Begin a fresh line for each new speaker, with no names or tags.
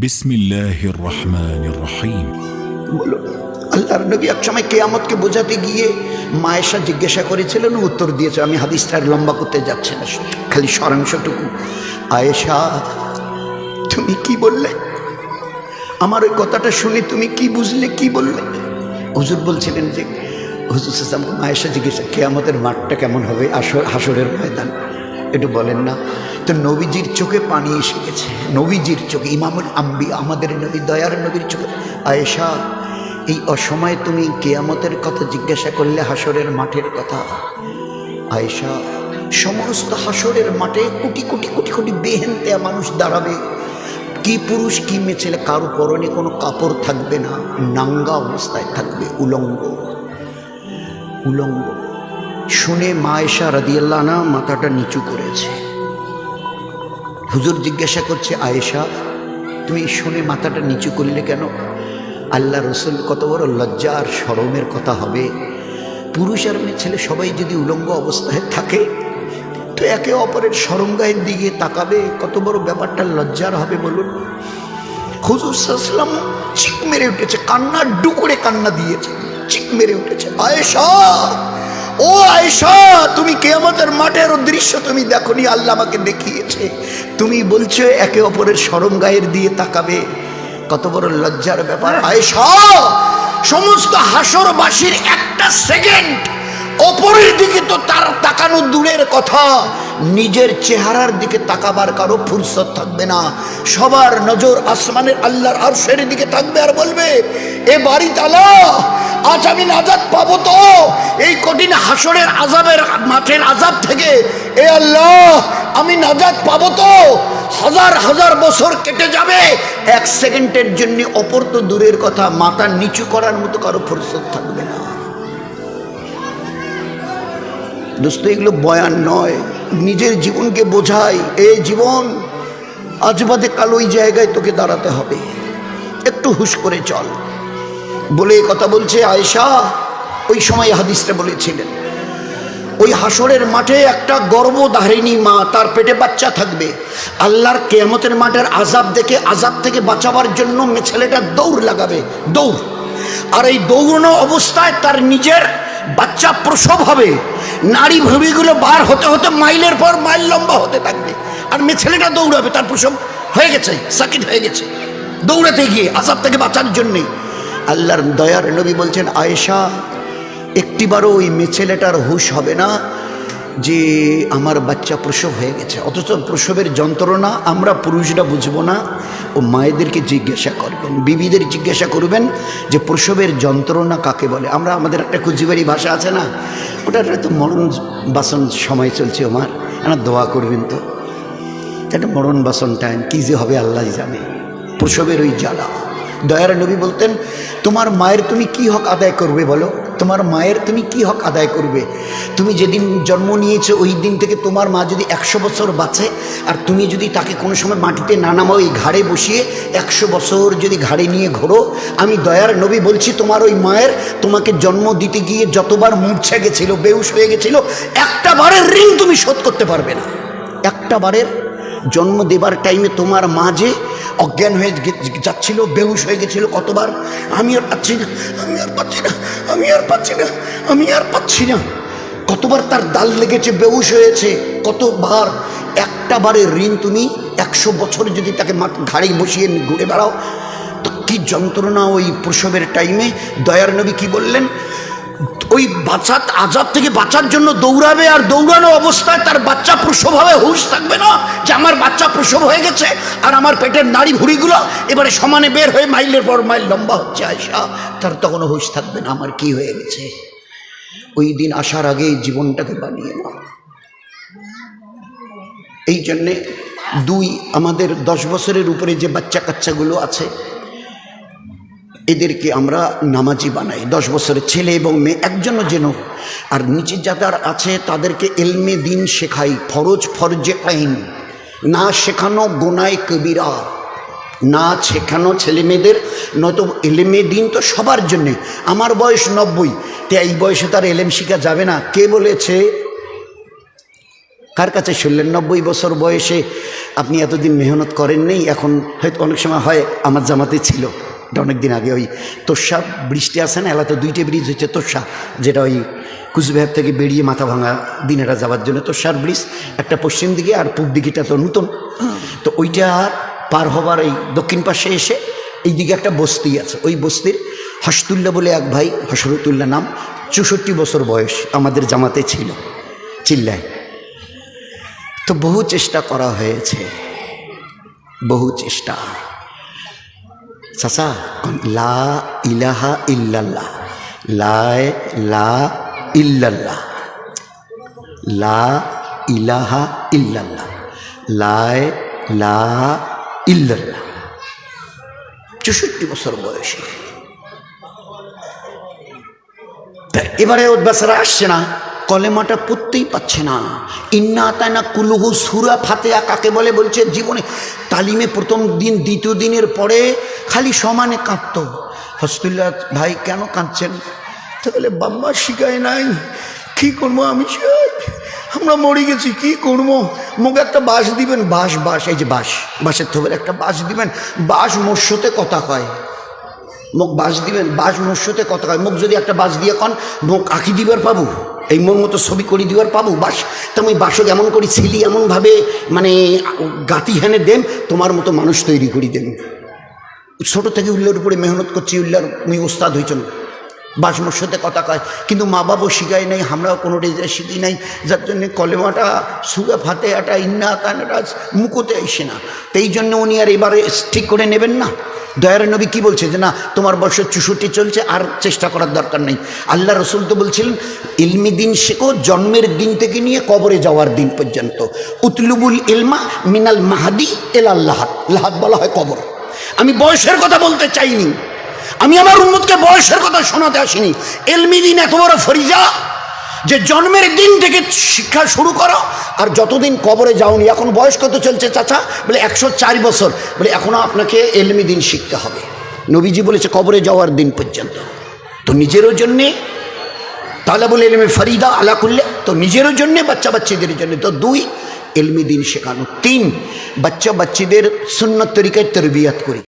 বিসমিল্লাহির রহমান রহিম
বলো, আল্লাহর নবী একসময় কেয়ামতকে বোঝাতে গিয়ে মায়েশা জিজ্ঞাসা করেছিলেন, উত্তর দিয়েছে, আমি হাদিসটা লম্বা করতে যাচ্ছি না, খালি সারাংশটুকু। আয়েশা, তুমি কি বললে? আমার ওই কথাটা শুনে তুমি কি বুঝলে, কি বললে? হুজুর বলছিলেন যে, হুজুর সাসাম মায়েশা জিজ্ঞাসা, কেয়ামতের মাঠটা কেমন হবে? আসর হাসরের ময়দান। একটু বলেন না তো নবীজির চোখে পানি এসে গেছে। নবীজির চোখে, ইমামুল আম্বি আমাদের নবী, দয়ার নবীর চোখে। আয়েশা, এই অসময়ে তুমি কেয়ামতের কথা জিজ্ঞাসা করলে হাসরের মাঠের কথা। আয়েশা, সমস্ত হাসরের মাঠে কোটি কোটি কোটি কোটি বেহেনতেয়া মানুষ দাঁড়াবে। কি পুরুষ, কি মেয়ে ছেলে, কারও পরনে কোনো কাপড় থাকবে না, নাঙ্গা অবস্থায় থাকবে, উলঙ্গ। উলঙ্গ। শুনে মা এসা রাদিয়াল্লাহ না মাথাটা নিচু করেছে। হুজুর জিজ্ঞাসা করছে, আয়েশা, তুমি শুনে মাথাটা নিচু করলে কেন? আল্লাহ রসুল কত বড় লজ্জা আর সরমের কথা হবে। পুরুষ আর মেয়ে ছেলে সবাই যদি উলঙ্গ অবস্থায় থাকে, তো একে অপরের সরঙ্গায়ের দিকে তাকাবে, কত বড় ব্যাপারটা লজ্জার হবে বলুন। হুজুর সাল্লাম চিক মেরে উঠেছে কান্না ডুকুরে কান্না দিয়েছে, চিক মেরে উঠেছে, আয়েশা! ও আয়সা তুমি কেয়ামতের মাঠের দৃশ্য তুমি দেখো নি আল্লাহ আমাকে দেখিয়েছে। তুমি বলছো একে অপরের সরম গায়ের দিয়ে তাকাবে। কত বড় লজ্জার ব্যাপার। আয়সা সমস্ত হাসরবাসীর একটা সেকেন্ড অপরের দিকে তো তার তাকানো দূরের কথা। নিজের চেহারার দিকে তাকাবার কারও ফুরসত থাকবে না। সবার নজর আসমানের আল্লাহর আর আরশের দিকে থাকবে আর বলবে, এ বাড়ি তালা, আজ আমি নাজাদ পাবো তো। এই কঠিন হাসরের আজাবের মাঠের আজাব থেকে, এ আল্লাহ, আমি নাজাদ পাবো তো। হাজার হাজার বছর কেটে যাবে। এক সেকেন্ডের জন্য অপর তো দূরের কথা, মাথা নিচু করার মতো কারও ফুরসত থাকবে না। দোস্ত, এগুলো বয়ান নয়। নিজের জীবনকে বোঝাই। এ জীবন, আজ বাদে কাল ওই জায়গায় তোকে দাঁড়াতে হবে। একটু হুশ করে চল। বলে কথা বলছে আয়েশা। ওই সময় হাদিসটা বলেছিলেন। ওই হাসরের মাঠে একটা গর্ভধারিণী মা, তার পেটে বাচ্চা থাকবে। আল্লাহর কেয়ামতের মাঠের আজাব দেখে আজাব থেকে বাঁচাবার জন্য ছেলেটা দৌড় লাগাবে। দৌড়। আর এই দৌড়ানো অবস্থায় তার নিজের বাচ্চা প্রসব হবে। নারী ভূমিগুলো বার হতে হতে মাইলের পর মাইল লম্বা হতে থাকবে। আর মেয়ে ছেলেটা দৌড়াবে, তার প্রসব হয়ে গেছে, সাকিট হয়ে গেছে। দৌড়াতে গিয়ে আসাব থেকে বাঁচার জন্যে আল্লাহর দয়ার নবী বলছেন, আয়েশা, একটিবারও ওই মেয়ে ছেলেটার হুশ হবে না। যে আমার বাচ্চা প্রসব হয়ে গেছে। অথচ প্রসবের যন্ত্রণা আমরা পুরুষরা বুঝব না। ও মায়েদেরকে জিজ্ঞাসা করবেন, বিবিদের জিজ্ঞাসা করবেন যে প্রসবের যন্ত্রণা কাকে বলে। আমরা আমাদের একটা কুচিবাড়ি ভাষা আছে না? ওটার তো মরণ বাসন সময় চলছে আমার না দোয়া করবেন তো। একটা মরণ বাসন টাইম, কী যে হবে আল্লাহ জানে। প্রসবের ওই জ্বালা। দয়ার নবী বলতেন, তোমার মায়ের তুমি কি হক আদায় করবে বলো? তোমার মায়ের তুমি কি হক আদায় করবে? তুমি যেদিন জন্ম নিয়েছো, ওই দিন থেকে তোমার মা যদি একশো বছর বাঁচে, আর তুমি যদি তাকে কোনো সময় মাটিতে না নামাও, এই ঘাড়ে বসিয়ে একশো বছর যদি ঘাড়ে নিয়ে ঘোরো, আমি দয়ার নবী বলছি, তোমার ওই মায়ের তোমাকে জন্ম দিতে গিয়ে যতবার মূর্ছা গেছিল, বেউস হয়ে গেছিল, একটা বারের ঋণ তুমি শোধ করতে পারবে না। একটা বারের জন্ম দেবার টাইমে তোমার মা যে অজ্ঞান হয়ে যাচ্ছিল, বেহুশ হয়ে গেছিল কতবার। আমি আর পাচ্ছি না, আমি আর পাচ্ছি না, আমি আর পাচ্ছি না, আমি আর পাচ্ছি না। কতবার তার দাল লেগেছে, বেহুশ হয়েছে, কতবার। একটা বারের ঋণ তুমি একশো বছর যদি তাকে ঘাড়ে বসিয়ে ঘুরে বেড়াও, তো কী যন্ত্রণা ওই প্রসবের টাইমে দয়ার নবী কি বললেন? ওই বাচ্চা আজাব থেকে বাঁচার জন্য দৌড়াবে আর দৌড়ানো অবস্থায় তার বাচ্চা প্রসব হবে হুশ থাকবে না যে আমার বাচ্চা প্রসব হয়ে গেছে আর আমার পেটের নাড়ি ভুড়িগুলো এবারে সমানে বের হয়ে মাইলের পর মাইল লম্বা হচ্ছে আয়সা তার তখন হুশ থাকবে না, আমার কি হয়ে গেছে? ওই দিন আসার আগে জীবনটাকে বানিয়ে নাও। এই জন্যে দুই, আমাদের দশ বছরের উপরে যে বাচ্চা কাচ্চাগুলো আছে এদেরকে আমরা নামাজি বানাই। দশ বছরের ছেলে এবং মেয়ে একজনও যেন। আর নিচে যাদের আছে, তাদেরকে এলমে দিন শেখাই। ফরজ ফরজে আইন। না শেখানো গোনায় কবিরা। না শেখানো ছেলে মেয়েদের নয়তো এলেমে দিন তো সবার জন্যে। আমার বয়স নব্বই। তো এই বয়সে তার এলেম শিখা যাবে না। কে বলেছে? কার কাছে শুনলেন? নব্বই বছর বয়সে আপনি এতদিন মেহনত করেন নেই এখন হয়তো অনেক সময় হয়, আমার জামাতে ছিল। অনেকদিন আগে ওই তোষা বৃষ্টি আসে না, এলাতে দুইটা ব্রিজ হচ্ছে তোষা, যেটা ওই কুচবিহার থেকে বেরিয়ে মাথা ভাঙা দিনেরা যাওয়ার জন্য তোষার ব্রিজ একটা পশ্চিম দিকে আর পূব দিকেটা তো নতুন। তো ওইটা পার হবার এই দক্ষিণ পাশে এসে এই দিকে একটা বস্তি আছে, ওই বস্তির হসতুল্লা বলে এক ভাই হসরতুল্লাহ নাম, চৌষট্টি বছর বয়স আমাদের জামাতে ছিল, চিল্লায়। তো বহু চেষ্টা করা হয়েছে, বহু চেষ্টা। চাচা লা ইলাহা ইল্লাল্লাহ। লায় লা ইল্লাল্লাহ। লা ইলাহা ইল্লাল্লাহ। লায় লা ইল্লাল্লাহ। চৌষট্টি বছর বয়সে। এবারে বেচারা আসছে না। কলেমাটা পড়তেই পাচ্ছে না। ইন্না তাইনা কুলুহু সুরা ফাতেয়া কাকে বলে? বলছে, জীবনে তালিমে প্রথম দিন, দ্বিতীয় দিনের পরে খালি সমানে কাঁদত হসতুল্লাহ ভাই, কেন কাঁদছেন? তো বলে বাম্মা শিখায় নাই, কি করব আমি? আমরা মরে গেছি, কি করব? মুখে একটা বাঁশ দিবেন বাস বাস এই যে বাস বাসের থবের একটা বাঁশ দিবেন, বাঁশ মৎস্যতে কথা কয় মুখ বাস দিবেন বাস মৎস্যতে কত হয় মুখ যদি একটা বাস দিয়ে কন, মুখ আঁকি দিবার পাবো? এই মোর মতো ছবি করি দিবার পাবো? বাস তা আমি বাসক এমন করি, ছিলি এমনভাবে মানে গাতি হেনে দেন, তোমার মতো মানুষ তৈরি করি দেন। ছোট থেকে উল্লার উপরে মেহনত করছি, উল্লার মুই ওস্তাদ হয়েছেন বাস সাথে কথা কয়। কিন্তু মা বাবু শিখাই নাই, আমরাও কোনো রেজা শিখি নাই। যার জন্যে কলেমাটা সুগা ফাতে আটা ইন্না তানাটা মুখোতে আইসে না। তো এই জন্য উনি আর এবারে ঠিক করে নেবেন না। দয়ার নবী কি বলছে যে, না, তোমার বয়স চুষট্টি চলছে, আর চেষ্টা করার দরকার নেই। আল্লাহ রসুল তো বলছিলেন, ইলমি দিন শেখো, জন্মের দিন থেকে নিয়ে কবরে যাওয়ার দিন পর্যন্ত। উতলুবুল ইলমা মিনাল মাহাদি এল আল্লাহাত লাহাত বলা হয় কবর। আমি বয়সের কথা বলতে চাইনি। আমি আমার উন্মতকে বয়সের কথা শোনাতে আসিনি। এলমি দিন এত বড় ফরিজা যে জন্মের দিন থেকে শিক্ষা শুরু করো, আর যতদিন কবরে যাওনি, এখন বয়স কত চলছে চাচা? বলে একশো চার বছর। বলে এখনও আপনাকে এলমি দিন শিখতে হবে। নবীজি বলেছে, কবরে যাওয়ার দিন পর্যন্ত। তো নিজেরও জন্যে, তাহলে বলে এলমে ফরিদা আলা করলে তো নিজেরও জন্যে, বাচ্চা বাচ্চাদের জন্য। তো দুই, এলমি দিন শেখানো। তিন, বাচ্চা বাচ্চাদের সুন্নত তরিকায় তরবিয়াত করি।